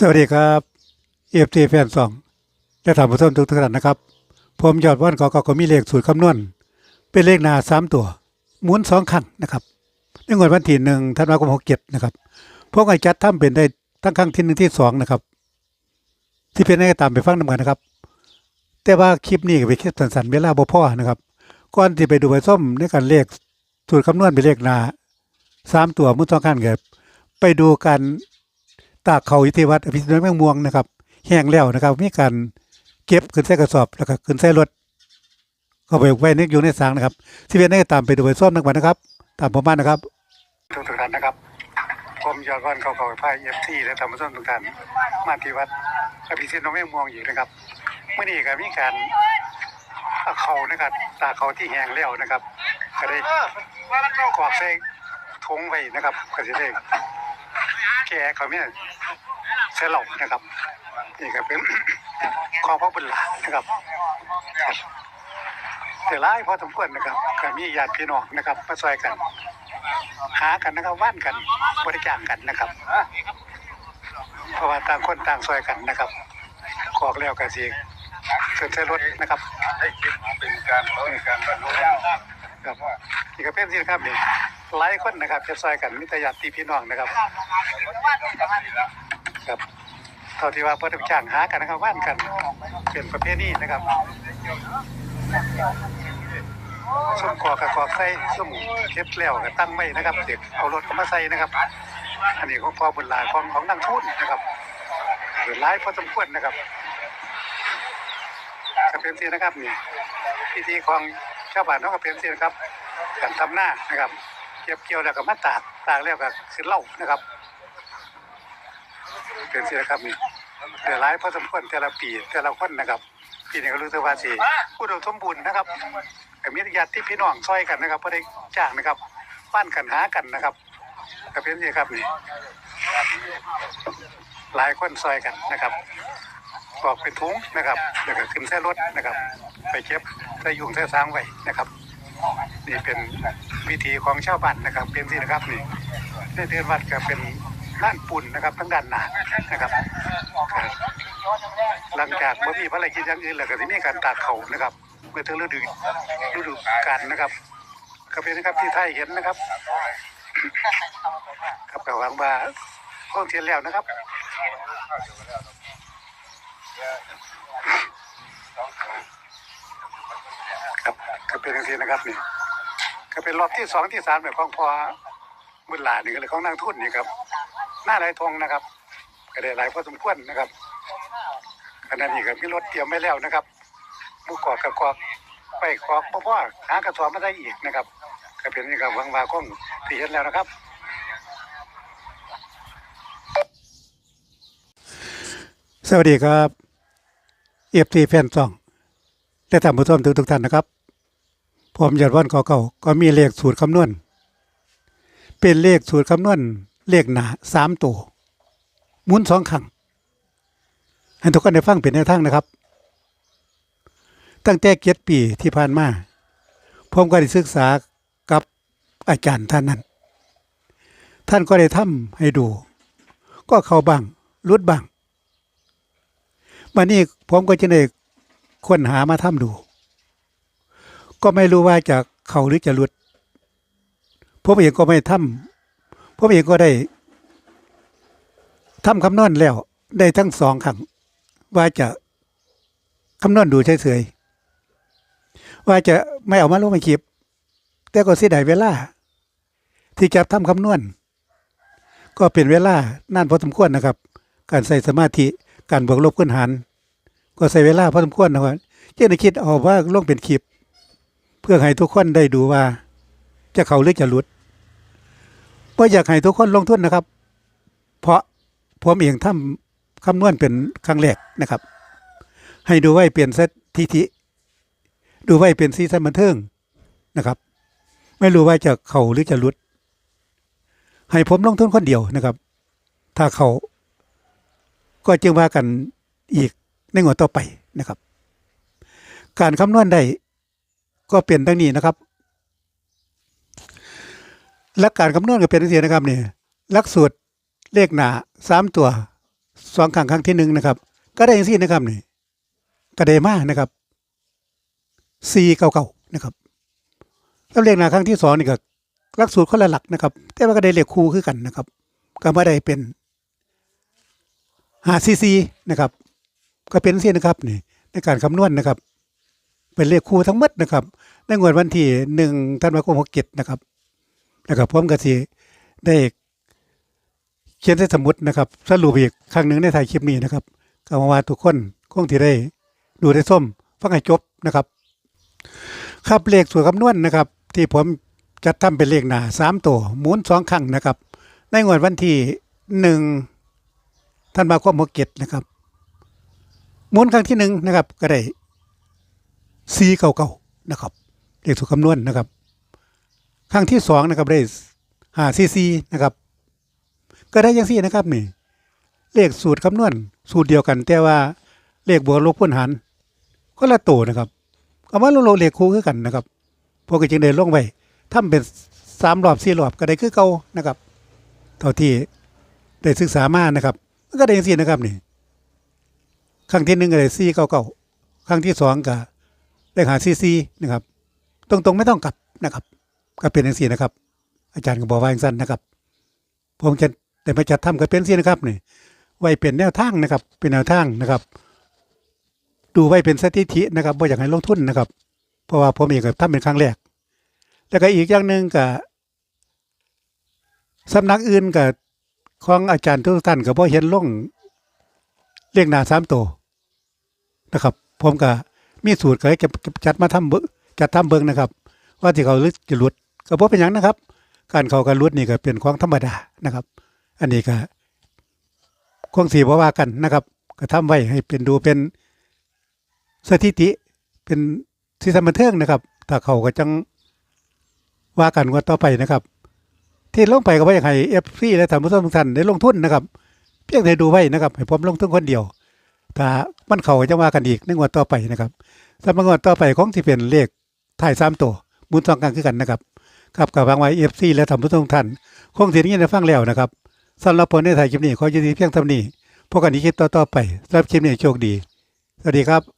สวัสดีครับเอฟทีแฟนสองและท่านผู้ชมทุกท่านนะครับ ผมยอดว่านกอกก็มีเลขสูตรคำนวณ เป็นเลขหนาสามตัวหมุนสองครั้งนะครับในงวดวันที่หนึ่งธันวาคมหกเจ็ดนะครับพวกไอ้จัดทำเป็นได้ทั้งครั้งที่หนึ่งที่สองนะครับ ที่เป็นให้ตามไปฟังนำกันนะครับ แต่ว่าคลิปนี้ก็เป็นคลิปสั้นๆเวลาบ่พ่อนะครับก่อนที่ไปดูใบส้มในการเลขสูตรคำนวณเป็นเลขหนาสามตัวมุนสองครั้งครับไปดูการ ตากเขาอิทธิวัดอภิสิทธิ์แมงม่วงนะครับ แห้งแล้วนะครับ มีการเก็บขึ้นใส่กระสอบแล้วก็ขึ้นใส่รถก็ไปไว้ในอยู่ในสางนะครับที่เป็นได้ตามไปดูไปส้มนักวันนะครับ ตามผมมานะครับทุกท่านนะครับผมยอดวันเขาเขาพายเอฟทีและธรรมส้มทุกท่านมาที่วัดอภิสิทธิ์แมงม่วงอีกนะครับเมื่อนี้ก็มีการเขานะครับตาเขาที่แห้งแล้วนะครับ ก็ได้กรอกใส่ถุงไว้นะครับก็จะได้ แกเขาเนี่ยเสลบนะครับนี่ก็เป็นของพ่อบุญหลานนะครับแต่ร้ายพอสมควรนะครับก็มีญาติพี่น้องนะครับมาซอยกัน หากันนะครับว่านกันบริจาคกันนะครับเพราะว่าต่างคนต่างซอยกันนะครับกอกแล้วกันสิเกิดใช้รถนะครับให้คิดเป็นการเปิดการบรรลุครับนี่ก็เป็นสินะครับนี่ หลายคนนะครับจะซอยกันมิตรญาติพี่น้องนะครับ ครับเท่าที่ว่าเพื่อนจ้างหากันนะครับว่านกันเป็นประเภทนี้นะครับส้มกอกกับกอกใส่ส้มเค็ดแล้วก็ตั้งไว้นะครับ เด็กเอารถเข้ามาใส่นะครับ อันนี้ของพ่อบุญหลายของของนางทุ่นนะครับหรือร้ายพอสมควรนะครับก็เป็นสินะครับนี่พิธีของชาวบ้านน้องก็เป็นสินะครับการทำหน้านะครับ เก็บเกี่ยวแล้วก็มาตากตากแล้วก็คือเล่านะครับเป็นสินะครับนี่แต่หลายพอสมควรแต่ละปีแต่ละคนนะครับ ปีนี้ก็รู้สึกว่าสิผู้ดมสมบูรณ์นะครับแต่มีญาติพี่น้องซอยกันนะครับเพื่อได้จ้างนะครับป้านกันหากันนะครับก็เป็นสิครับนี่หลายคนซอยกันนะครับบอกเป็นถุงนะครับแล้วก็ขึ้นใส่รถนะครับ ไปเก็บใส่ยุงใส่ซางไว้นะครับ นี่เป็น วิธีของชาวบ้านนะครับเป็นสินะครับนี่ในเดือนวัดก็เป็นด้านปุ่นนะครับทั้งด้านหนานะครับหลังจากเมื่อมีภารกิจอย่างอื่นแล้วก็จะมีการตากเขานะครับเมื่อถึงฤดูฤดูกาลนะครับ ก็เป็นนะครับที่ไทยเห็นนะครับครับก็หวังว่าห้องเทียนแล้วนะครับครับก็เป็นอย่างที่นะครับนี่ ก็เป็นรอบที่สองที่สามแบบของพอบุญหลานนี่ก็เลยของนางทุ่นนี่ครับหน้าไรทองนะครับก็ได้หลายพอสมควรนะครับขณะนี้ก็มีรถเตรียมไว้แล้วนะครับหมูกอกกระกอกไปกอกพ่อพ่อหากระสอบมาได้อีกนะครับก็เป็นนี่ครับวังว่าคงที่เห็นแล้วนะครับสวัสดีครับเอฟทีแฟนซองและท่านผู้ชมทุกทุกท่านนะครับ ผมยอดวันเก่าๆก็มีเลขสูตรคำนวณ เป็นเลขสูตรคำนวณ เลขหนาสามตัวหมุนสองครั้งให้ทุกคนได้ฟังเป็นแนวทางนะครับ ตั้งแต่เกียรติปีที่ผ่านมาผมก็ได้ศึกษากับอาจารย์ท่านนั้น ท่านก็ได้ทำให้ดู ก็เข้าบ้างรุดบ้างวันนี้ผมก็จะได้ค้นหามาทำดู ก็ไม่รู้ว่าจะเข้าหรือจะหลุดผมเองก็ไม่ทำผมเองก็ได้ทำคำนวณแล้ว ได้ทั้งสองครั้งว่าจะคำนวณดูเฉยๆว่าจะไม่เอามาลงในคลิป แต่ก็เสียดายเวลา ที่จะทำคำนวณ ก็เป็นเวลานานพอสมควรนะครับ การใส่สมาธิการบวกลบคูณหาร ก็ใช้เวลาพอสมควรนะครับเจ้าในคิดเอาว่าลงเป็นคลิป พื่อให้ทุกคนได้ดูว่า จะเขาหรือจะหลุดเพราะอยากให้ทุกคนลงทุนนะครับ เพราะผมเองทำคำนวณเป็นครั้งแรกนะครับ ให้ดูไว้เปลี่ยนเซตทิฐิดูไว้เป็นซีซันบันเทิงนะครับ ไม่รู้ว่าจะเขาหรือจะลุด ให้ผมลงทุนคนเดียวนะครับ ถ้าเขาก็จึงว่ากันอีกในงวดต่อไปนะครับ การคำนวณได้ ก็เปลี่ยนดังนี้นะครับ หลักการคำนวณก็เป็นดังนี้นะครับเนี่ยหลักสูตรเลขหนาสามตัวสองครั้งครั้งที่หนึ่งนะครับ ก็ได้อย่างสี่นะครับนี่ก็ได้มานะครับสี่เก้าเก้านะครับแล้วเลขหนาครั้งที่สองนี่ก็หลักสูตรคนละหลักนะครับ แต่ว่าก็ได้เลขคูคือกันนะครับ ก็ไม่ได้เป็นหาซีซีนะครับ ก็เป็นเสี่นะครับนี่ในการคำนวณนะครับ เป็นเลขคู่ทั้งหมดนะครับในงวดวันที่หนึ่งธันวาคมหกเจ็ดนะครับนะครับผมก็สิได้เขียนใส่สมุดนะครับสรุปอีกครั้งหนึ่งในถ่ายคลิปนี้นะครับก็หวังว่าทุกคนคงที่ได้ดูได้ส้มฟังให้จบนะครับ ครับเลขสูตรคำนวณนะครับ ที่ผมจัดทำเป็นเลขหนาสามตัวหมุนสองครั้งนะครับ ในงวดวันที่หนึ่งธันวาคมหกเจ็ดนะครับหมุนครั้งที่หนึ่งนะครับ ก็ได้ ซีเก่าๆนะครับเลขสูตรคำนวณนะครับ ครั้งที่สองนะครับได้หาซีซีนะครับ ก็ได้ยังซี่นะครับนี่เลขสูตรคำนวณสูตรเดียวกัน แต่ว่าเลขบวกลบคูณหารก็ละตัวนะครับเอามาลงลงเลขคู่คือกันนะครับพวกก็จึงได้ลงไว้ทำเป็นสามรอบสี่รอบก็ได้คือเก่านะครับเท่าที่ได้ศึกษามานะครับก็ได้ยังซี่นะครับนี่ครั้งที่หนึ่งก็ได้ซีเก่าๆครั้งที่สองก็ เลขหาซีซีนะครับ ตรงๆไม่ต้องกลับนะครับ ก็เป็นอย่างสี่นะครับ อาจารย์ก็บอกว่าอย่างสั้นนะครับ ผมจะแต่มาจัดทำก็เป็นสี่นะครับนี่ไว้เป็นแนวทางนะครับ เป็นแนวทางนะครับ ดูไว้เป็นสถิตินะครับบ่อยากให้ลงทุนนะครับ เพราะว่าผมเองก็ทำเป็นครั้งแรก แล้วก็อีกอย่างหนึ่งก็สำนักอื่นกับของอาจารย์ทุกท่านก็บ่เห็นล่องเลขหน้าสามตัวนะครับ ผมก็ มีสูตรเคยจะจัดมาทำเบิจัดทำเบิงนะครับ ว่าที่เขาลึกจะลุดก็บ่เป็นหยังนะครับ การเขากันลุดนี่ก็เป็นของธรรมดานะครับ อันนี้ก็คงสีบ่ว่ากันนะครับ ก็ทำไว้ให้เป็นดูเป็นสถิติเป็นที่สมบันเทิงนะครับถ้าเขาก็จังว่ากันว่าต่อไปนะครับ ที่ลงไปก็บ่อยากให้ FC และท่านผู้ชมทุกท่านได้ลงทุนนะครับ เพียงแต่ดูไว้นะครับ ให้ผมลงทุนคนเดียว ถ้ามันเขาก็จะว่ากันอีกในงวดต่อไปนะครับสำหรับงวดต่อไปของที่เป็นเลขถ่ายสามตัวมุนสองกันคือกันนะครับครับกับวางไว้เอฟซีและทำผู้ทรงทันคงเสียงยินได้ฟังแล้วนะครับสำหรับผลในถ่ายคลิปนี้ขอยินดีเพียงเท่านี้พบกันอีกคลิปต่อๆไปสำหรับคลิปนี้โชคดี สวัสดีครับ